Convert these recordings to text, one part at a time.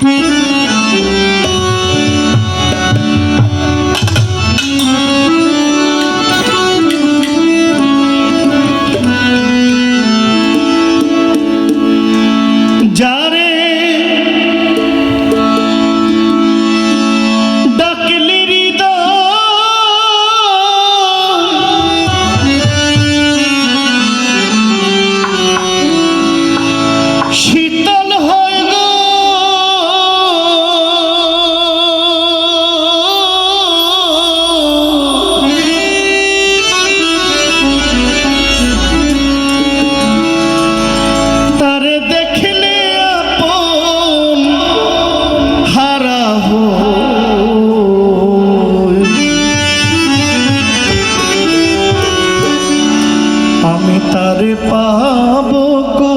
Mm-hmm. আমি তার পাবো গো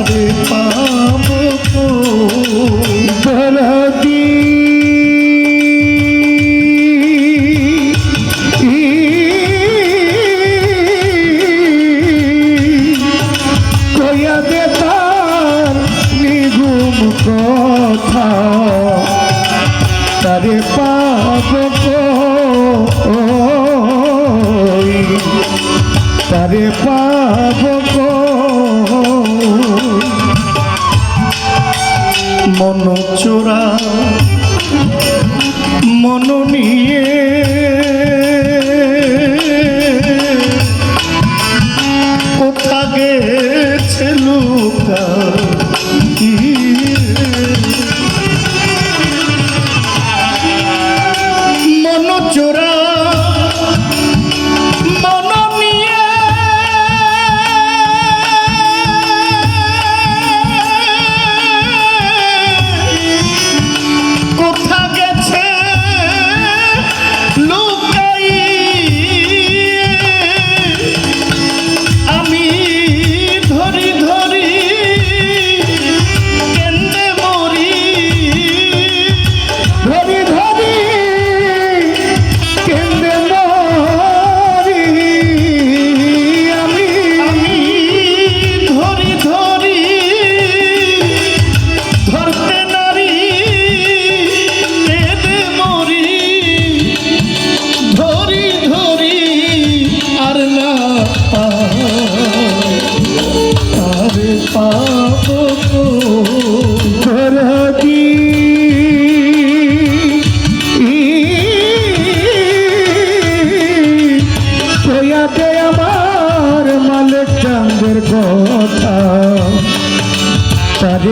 তোমারে পাব ধরতি কয়া দে তার নিগুম কথা তারে পাব তারে পাব